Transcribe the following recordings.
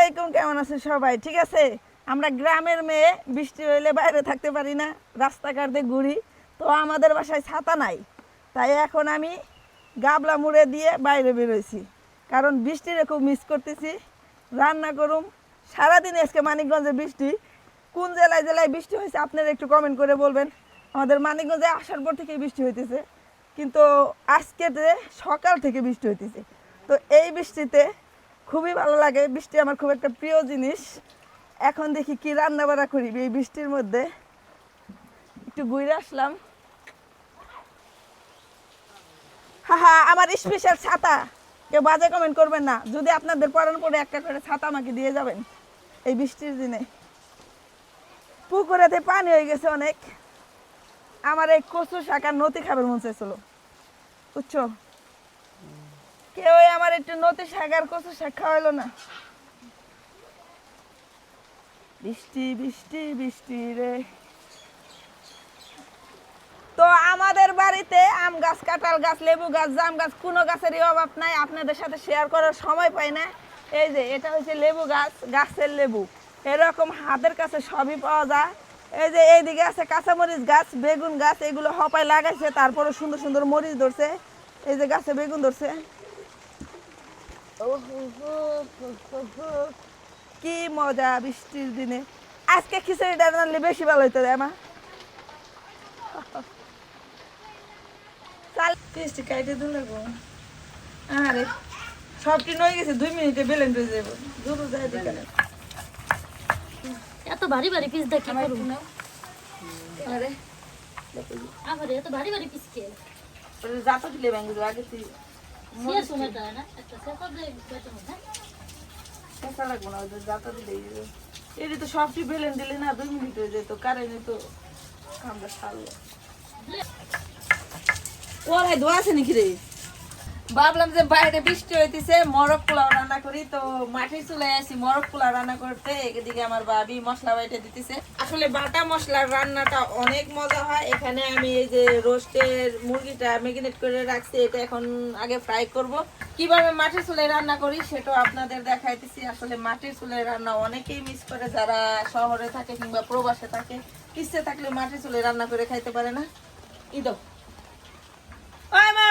আলাইকুম, কেমন আছেন সবাই? ঠিক আছে? আমরা গ্রামের মেয়ে, বৃষ্টি হইলে বাইরে থাকতে পারি না, রাস্তাঘাটে ঘুরি, তো আমাদের বাসায় ছাতা নাই। তাই এখন আমি গাবলা মুড়ে দিয়ে বাইরে বেরোইছি। কারণ বৃষ্টিরে খুব মিস করতেছি। রান্না করুম। সারাদিন আজকে মানিকগঞ্জে বৃষ্টি। কোন জেলায় জেলায় বৃষ্টি হয়েছে আপনারা একটু কমেন্ট করে বলবেন। আমাদের মানিকগঞ্জে আসার পর থেকেই বৃষ্টি হইতেছে। কিন্তু আজকে সকাল থেকে বৃষ্টি হইতেছে। তো এই বৃষ্টিতে খুবই ভালো লাগে। বৃষ্টি আমার খুব একটা প্রিয় জিনিস। এখন দেখি কি রান্না বান্না করি এই বৃষ্টির মধ্যে। একটু ঘুরে আসলাম। হা হা আমার স্পেশাল ছাতা। কেউ বাজে কমেন্ট করবেন না। যদি আপনাদের পড়ান পরে একটা করে ছাতা আমাকে দিয়ে যাবেন এই বৃষ্টির দিনে। পুকুরেতে পানি হয়ে গেছে অনেক। আমার এই কচু শাক আর খাবার মন চাইছিল। বুঝছ? কেউ আমার একটু নতি শাক আর কচু শাক না। বৃষ্টি বৃষ্টি বৃষ্টি রে। তো আমাদের বাড়িতে আম গাছ, কাঁঠাল গাছ, লেবু গাছ, জাম গাছ, কোনো গাছেরই অভাব নাই। আপনাদের সাথে শেয়ার করার সময় পাই না। এই যে, এটা হচ্ছে লেবু গাছ, গাছের লেবু। এরকম হাতের কাছে সবই পাওয়া যায়। এই যে, এইদিকে আছে কাঁচামরিচ গাছ, বেগুন গাছ, এগুলো হপায় লাগাইছে তারপরে সুন্দর সুন্দর মরিচ ধরছে। এই যে, গাছে বেগুন ধরছে। কি মজা বৃষ্টির দিনে। আজকে খিচুড়িটা রান্নলে বেশি ভালো হইতো রে মা। চাল পেস্টি কাইটে দিলে গো। আরে সবটি নই গেছে দুই মিনিটে বেলেন হয়ে যাব দুটো যায় দিকে এত ভারী ভারী পিস দেখি আমার নাও। আরে আমার এত ভারী ভারী পিস কে? ওটা জাতা দিলে ব্যাঙ্গে আগে তুই এটি তো সবটি বেলেন দিলে না দুই মিনিট হয়ে যেত কারেন্টে তো আমরা ছাড়লো ওরাই দোয়া আছে নাকি রে ভাবলাম যে বাইরে বৃষ্টি হইতেছে, মরক পোলাও রান্না করি, তো মাটির চুলায় আসি, মরক পোলাও রান্না করতে। এদিকে আমার ভাবি মশলা বাইটে দিতেছে। আসলে বাটা মশলার রান্নাটা অনেক মজা হয়। এখানে আমি এই যে রোস্টের মুরগিটা ম্যাগিনেট করে রাখছি, এটা এখন আগে ফ্রাই করব। কীভাবে মাটির চুলায় রান্না করি, সেটাও আপনাদের দেখাইতেছি। আসলে মাটির চুলায় রান্না অনেকেই মিস করে, যারা শহরে থাকে কিংবা প্রবাসে থাকে। কিস্তে থাকলে মাটির চুলায় রান্না করে খাইতে পারে না। ইদো ওই মা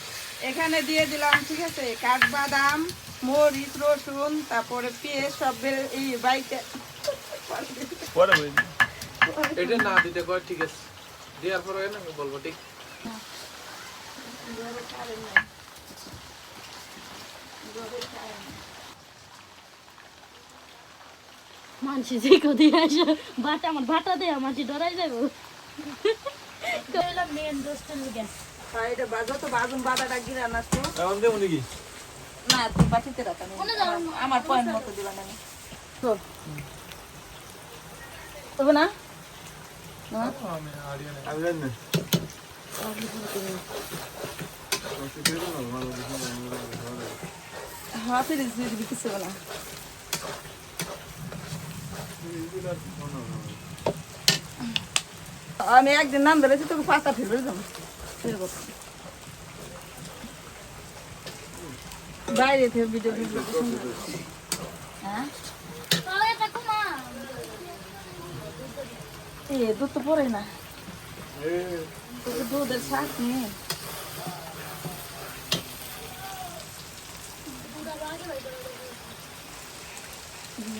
এখানে দিয়ে দিলাম ঠিক আছে? কাঠবাদাম মরিচ রসুন তারপরে পেঁয়াজ সব বের- এই বাইকে। এটা না দিতে কয় ঠিক আছে। দেওয়ার পরে না বলব ঠিক। মানসি যে কদি আসে বাটা আমার বাটা দে আমার যে ডরাই যাব। মেন দোস্তের লগে আর এটা বাজো তো বাজুন বাদাটা গিরা না তো। এখন দেবো নাকি? না তুই বাটিতে রাখ আমি আমার- আমার পয়েন্ট মতো দিলাম আমি। তবে না? না? আমি জানি না। হ্যাঁ দিবি না। আমি একদিন নাম ধরেছি তোকে পাতা ফেলবে যাব ফেলব বাইরে থেকে ভিডিও ভিডিও হ্যাঁ? দুধ তো পরে না। দুধের শাক নিয়ে।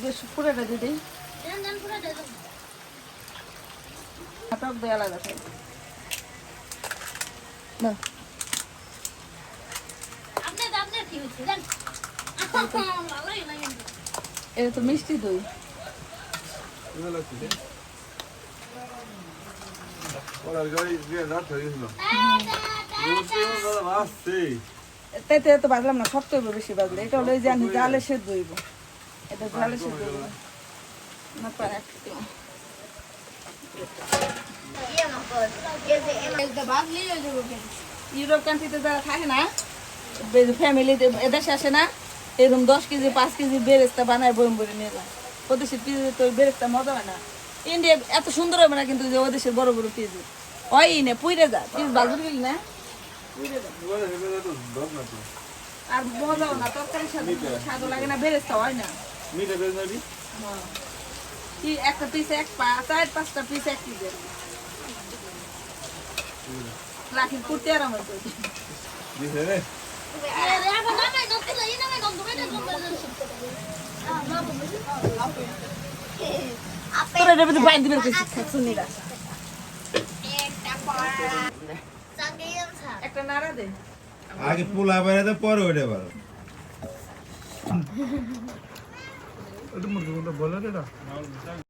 বেশ পুরোটা দিদি টক দই আলাদা থাকে না। এটা তো মিষ্টি দই। তাইতে তো বাজলাম না শক্ত হইব বেশি বাজলে। এটা হলো এই জানি জালে সেদ্ধ হইব। এটা জালে সেদ্ধ হইব। না পারে ইউরোপ কান্ট্রিতে যারা থাকে না ফ্যামিলিতে এদেশে আসে না এরকম দশ কেজি পাঁচ কেজি বেরেস্তা বানায় বলে নিয়ে যায় ওদেশের পিজে তো বেরেস্তা মজা হয় না ইন্ডিয়া এত সুন্দর হবে না কিন্তু যে ওদেশের বড় বড় পিজ হয় না। পুইরে যা পিস বাজুর গেলি না আর মজাও না তরকারি সাথে স্বাদও লাগে না বেরেস্তা হয়। না। কি একটা পিস এক পা, চার, পাঁচটা পিস এক পিসের লাঠির কুর্তি আরাম বাইর একটা নাড়া দে। আগে পোলা বেড়াতে পরে ওইটা পারো এটা মুরগি বলে এটা